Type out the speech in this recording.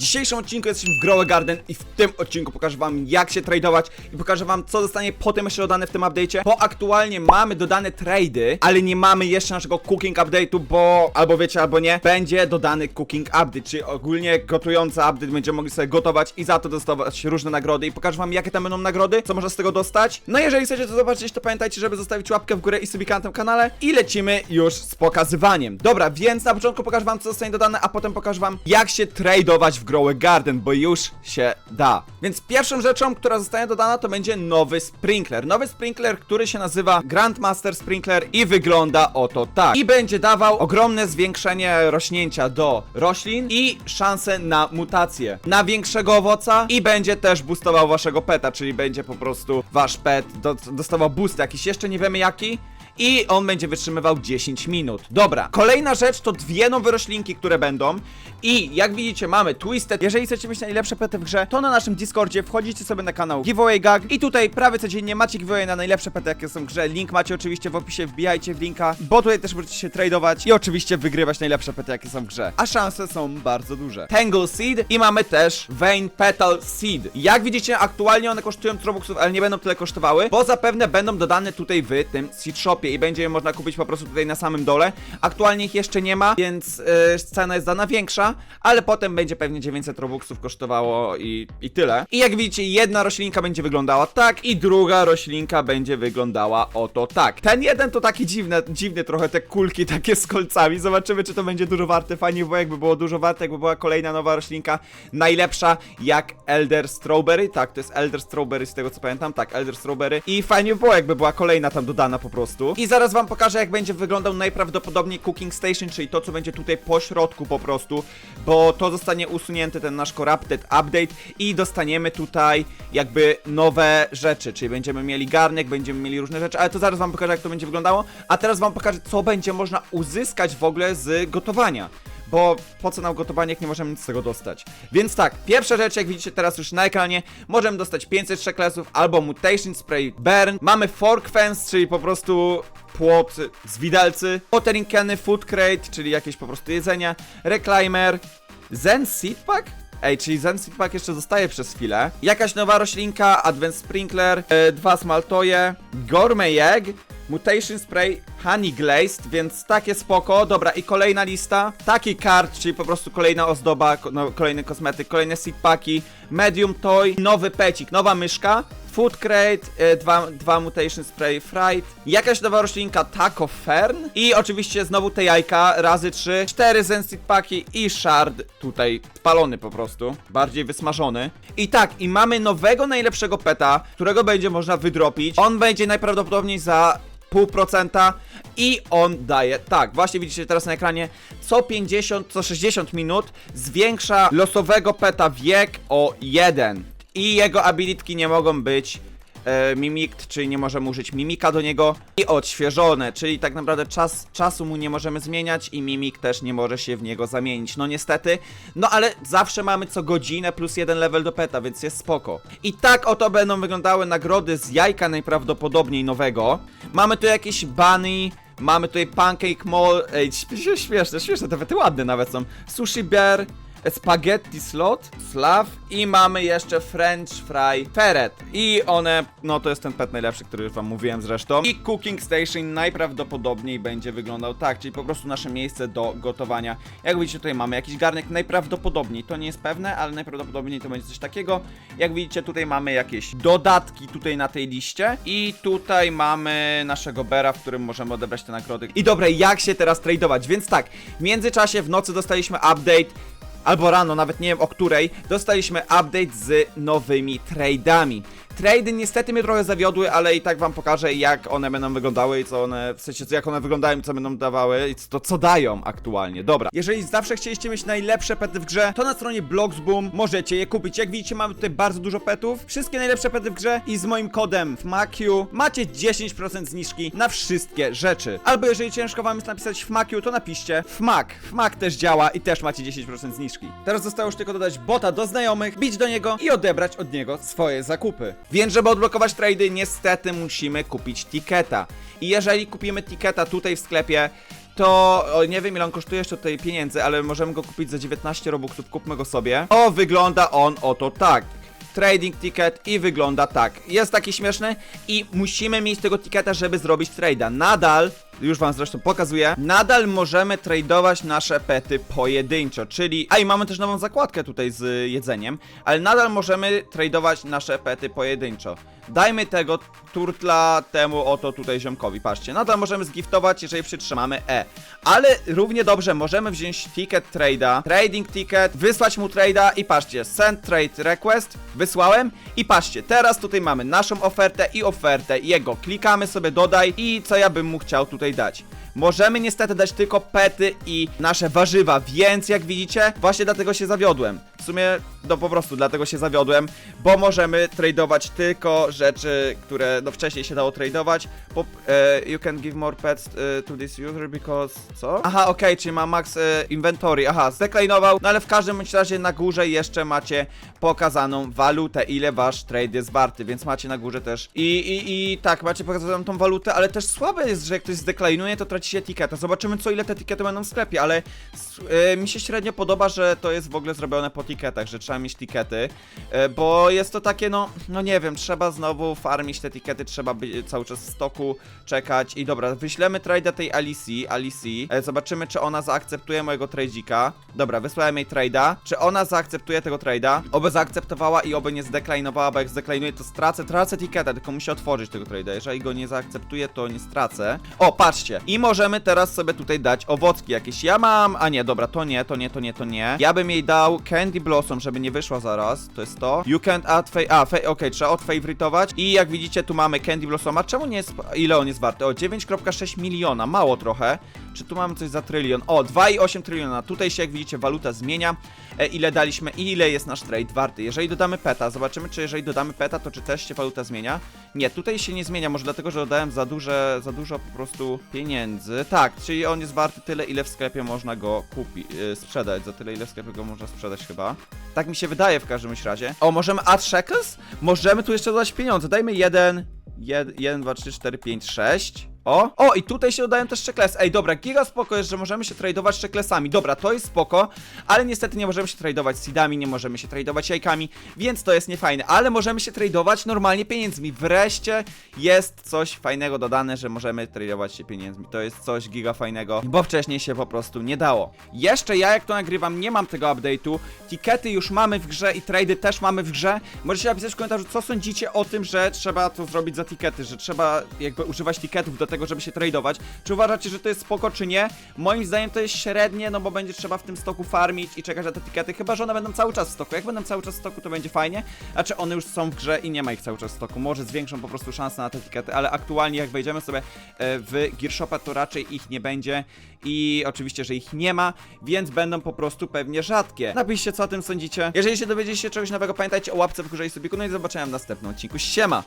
dzisiejszym odcinku jesteśmy w Grow a Garden i w tym odcinku pokażę wam jak się tradować i pokażę wam co zostanie potem jeszcze dodane w tym update'cie, bo aktualnie mamy dodane trady, ale nie mamy jeszcze naszego cooking update'u, bo albo wiecie, albo nie, będzie dodany cooking update, czyli ogólnie gotujący update, będziemy mogli sobie gotować i za to dostawać różne nagrody i pokażę wam jakie tam będą nagrody, co można z tego dostać. No jeżeli chcecie to zobaczyć, to pamiętajcie, żeby zostawić łapkę w górę i subika na tym kanale i lecimy już z pokazywaniem. Dobra, więc na początku pokażę wam co zostanie dodane, a potem pokażę wam jak się tradować w Grow a Garden, bo już się da. Więc pierwszą rzeczą, która zostanie dodana, to będzie nowy sprinkler. Nowy sprinkler, który się nazywa Grandmaster Sprinkler i wygląda oto tak. I będzie dawał ogromne zwiększenie rośnięcia do roślin i szansę na mutację, na większego owoca i będzie też boostował waszego peta, czyli będzie po prostu wasz pet do, dostawał boost jakiś, jeszcze nie wiemy jaki. I on będzie wytrzymywał 10 minut. Dobra, kolejna rzecz to dwie nowe roślinki, które będą. I jak widzicie, mamy Twisted. Jeżeli chcecie mieć najlepsze pety w grze, to na naszym Discordzie wchodzicie sobie na kanał Giveaway Gag. I tutaj prawie codziennie macie giveaway na najlepsze pety, jakie są w grze. Link macie oczywiście w opisie, wbijajcie w linka, bo tutaj też możecie się tradować i oczywiście wygrywać najlepsze pety, jakie są w grze. A szanse są bardzo duże. Tangle Seed i mamy też Vein Petal Seed. Jak widzicie, aktualnie one kosztują Robuxów, ale nie będą tyle kosztowały, bo zapewne będą dodane tutaj w tym Seed Shopie i będzie je można kupić po prostu tutaj na samym dole. Aktualnie ich jeszcze nie ma, więc yy, cena jest dana większa, ale potem będzie pewnie 900 Robuxów kosztowało i, i tyle. I jak widzicie, jedna roślinka będzie wyglądała tak i druga roślinka będzie wyglądała oto tak. Ten jeden to taki dziwny, dziwny trochę te kulki takie z kolcami. Zobaczymy, czy to będzie dużo warte. Fajnie było, jakby było dużo warte, jakby była kolejna nowa roślinka. Najlepsza jak Elder Strawberry. Tak, to jest Elder Strawberry z tego co pamiętam. Tak, Elder Strawberry. I fajnie by było, jakby była kolejna tam dodana po prostu. I zaraz wam pokażę, jak będzie wyglądał najprawdopodobniej Cooking Station, czyli to, co będzie tutaj po środku po prostu, bo to zostanie usunięty ten nasz Corrupted Update i dostaniemy tutaj jakby nowe rzeczy, czyli będziemy mieli garnek, będziemy mieli różne rzeczy, ale to zaraz wam pokażę, jak to będzie wyglądało, a teraz wam pokażę, co będzie można uzyskać w ogóle z gotowania. Bo po co nam gotowanie, jak nie możemy nic z tego dostać? Więc tak, pierwsza rzecz, jak widzicie teraz już na ekranie, możemy dostać 500 sheklesów albo Mutation Spray Burn. Mamy Fork Fence, czyli po prostu płot z widelcy. Watering Cany, Food Crate, czyli jakieś po prostu jedzenia. Reclaimer, Zen Seed Pack? Ej, czyli Zen Seed Pack jeszcze zostaje przez chwilę. Jakaś nowa roślinka, Advent Sprinkler, e, dwa Smaltoje, Gourmet Egg, Mutation Spray, Honey Glazed, więc takie spoko. Dobra, i kolejna lista. Taki card, czyli po prostu kolejna ozdoba, no, kolejny kosmetyk, kolejne seed packi, medium toy, nowy pecik, nowa myszka, food crate, e, dwa, dwa mutation spray fright, jakaś nowa roślinka taco fern i oczywiście znowu te jajka razy trzy, cztery zen seed packi i shard tutaj spalony po prostu, bardziej wysmażony. I tak, i mamy nowego najlepszego peta, którego będzie można wydropić. On będzie najprawdopodobniej za pół procenta i on daje, tak, właśnie widzicie teraz na ekranie, co 50, co 60 minut zwiększa losowego peta wiek o 1 i jego abilitki nie mogą być e, mimicked, czyli nie możemy użyć mimika do niego i odświeżone, czyli tak naprawdę czas, czasu mu nie możemy zmieniać i mimik też nie może się w niego zamienić, no niestety, no ale zawsze mamy co godzinę plus jeden level do peta, więc jest spoko. I tak oto będą wyglądały nagrody z jajka najprawdopodobniej nowego. Mamy tu jakieś bunny, mamy tutaj pancake mall, ej, śm- śmieszne, śmieszne, te wety ładne nawet są. Sushi bear, spaghetti slot, slav i mamy jeszcze french fry ferret. I one, no to jest ten pet najlepszy, który już wam mówiłem zresztą. I cooking station najprawdopodobniej będzie wyglądał tak, czyli po prostu nasze miejsce do gotowania. Jak widzicie tutaj mamy jakiś garnek, najprawdopodobniej, to nie jest pewne, ale najprawdopodobniej to będzie coś takiego. Jak widzicie tutaj mamy jakieś dodatki tutaj na tej liście i tutaj mamy naszego bera, w którym możemy odebrać te nagrody. I dobra, jak się teraz tradować? Więc tak, w międzyczasie w nocy dostaliśmy update albo rano, nawet nie wiem o której, dostaliśmy update z nowymi trade'ami. Trady niestety mnie trochę zawiodły, ale i tak wam pokażę jak one będą wyglądały i co one, w sensie jak one wyglądają i co będą dawały i to co dają aktualnie. Dobra, jeżeli zawsze chcieliście mieć najlepsze pety w grze, to na stronie Bloxboom możecie je kupić. Jak widzicie mamy tutaj bardzo dużo petów, wszystkie najlepsze pety w grze i z moim kodem FMAKIU macie 10% zniżki na wszystkie rzeczy. Albo jeżeli ciężko wam jest napisać FMAKIU, to napiszcie FMAK. FMAK też działa i też macie 10% zniżki. Teraz zostało już tylko dodać bota do znajomych, bić do niego i odebrać od niego swoje zakupy. Więc żeby odblokować trady, niestety musimy kupić tiketa. I jeżeli kupimy tiketa tutaj w sklepie, to o, nie wiem ile on kosztuje jeszcze tutaj pieniędzy, ale możemy go kupić za 19 robuxów, kupmy go sobie. O, wygląda on oto tak. Trading ticket i wygląda tak. Jest taki śmieszny i musimy mieć tego ticketa, żeby zrobić trade'a. Nadal, już wam zresztą pokazuję, nadal możemy tradeować nasze pety pojedynczo, czyli... A i mamy też nową zakładkę tutaj z jedzeniem, ale nadal możemy tradeować nasze pety pojedynczo. Dajmy tego turtla temu oto tutaj ziomkowi, patrzcie. Nadal możemy zgiftować, jeżeli przytrzymamy E. Ale równie dobrze możemy wziąć ticket trade'a, trading ticket, wysłać mu trade'a i patrzcie, send trade request, wysłałem i patrzcie, teraz tutaj mamy naszą ofertę i ofertę jego. Klikamy sobie dodaj i co ja bym mu chciał tutaj dać. Możemy niestety dać tylko pety i nasze warzywa, więc jak widzicie, właśnie dlatego się zawiodłem. W sumie, no po prostu dlatego się zawiodłem, bo możemy tradeować tylko rzeczy, które no wcześniej się dało tradeować. E, you can give more pets e, to this user because... co? Aha, okej, czyli ma max e, inventory, aha, zdeklinował, no ale w każdym razie na górze jeszcze macie pokazaną walutę, ile wasz trade jest warty, więc macie na górze też i, i, i tak, macie pokazaną tą walutę, ale też słabe jest, że jak ktoś zdeklinuje, to tracicie etykietę. Zobaczymy co ile te etykiety będą w sklepie, ale e, mi się średnio podoba, że to jest w ogóle zrobione po etykietach, że trzeba mieć etykiety, e, bo jest to takie, no, no nie wiem, trzeba znowu farmić te etykiety, trzeba być cały czas w stoku, czekać i dobra, wyślemy trade'a tej Alicji, Alicji, e, zobaczymy czy ona zaakceptuje mojego trade'ika. Dobra, wysłałem jej trade'a, czy ona zaakceptuje tego trade'a? Oby zaakceptowała i oby nie zdeklinowała, bo jak zdeklinuje to stracę, tracę etykietę, tylko muszę otworzyć tego trade'a, jeżeli go nie zaakceptuje to nie stracę. O, patrzcie, i możemy teraz sobie tutaj dać owocki jakieś, ja mam, a nie, dobra, to nie, to nie, to nie, to nie. Ja bym jej dał Candy Blossom, żeby nie wyszła zaraz, to jest to. You can't add fa- a, fa- okej, trzeba odfavoritować i jak widzicie tu mamy Candy Blossoma, czemu nie jest, ile on jest warty? O, 9,6 miliona, mało trochę. Czy tu mamy coś za trylion? O, 2,8 tryliona, tutaj się jak widzicie waluta zmienia, e, ile daliśmy i ile jest nasz trade warty. Jeżeli dodamy peta, zobaczymy czy jeżeli dodamy peta, to czy też się waluta zmienia? Nie, tutaj się nie zmienia, może dlatego, że dodałem za duże, za dużo po prostu pieniędzy. Tak, czyli on jest warty tyle, ile w sklepie można go kupić, yy, sprzedać, za tyle, ile w sklepie go można sprzedać chyba. Tak mi się wydaje w każdym razie. O, możemy add shekels? Możemy tu jeszcze dodać pieniądze, dajmy jeden, jed, 1, 2, 3, 4, 5, 6. O, o i tutaj się dodają też czekles. Ej, dobra, giga spoko jest, że możemy się tradować czeklesami. Dobra, to jest spoko, ale niestety nie możemy się tradować seedami, nie możemy się tradować jajkami, więc to jest niefajne. Ale możemy się tradować normalnie pieniędzmi. Wreszcie jest coś fajnego dodane, że możemy tradować się pieniędzmi. To jest coś giga fajnego, bo wcześniej się po prostu nie dało. Jeszcze ja, jak to nagrywam, nie mam tego update'u. Tikety już mamy w grze i trady też mamy w grze. Możecie napisać w komentarzu, co sądzicie o tym, że trzeba to zrobić za tikety, że trzeba jakby używać tiketów do tego, żeby się tradować. Czy uważacie, że to jest spoko, czy nie? Moim zdaniem to jest średnie, no bo będzie trzeba w tym stoku farmić i czekać na te tikety, chyba że one będą cały czas w stoku. Jak będą cały czas w stoku, to będzie fajnie, a czy one już są w grze i nie ma ich cały czas w stoku. Może zwiększą po prostu szanse na te tikety, ale aktualnie jak wejdziemy sobie e, w Gearshopa, to raczej ich nie będzie i oczywiście, że ich nie ma, więc będą po prostu pewnie rzadkie. Napiszcie, co o tym sądzicie. Jeżeli się dowiedzieliście czegoś nowego, pamiętajcie o łapce w górze i subiku, no i do zobaczenia w następnym odcinku. Siema!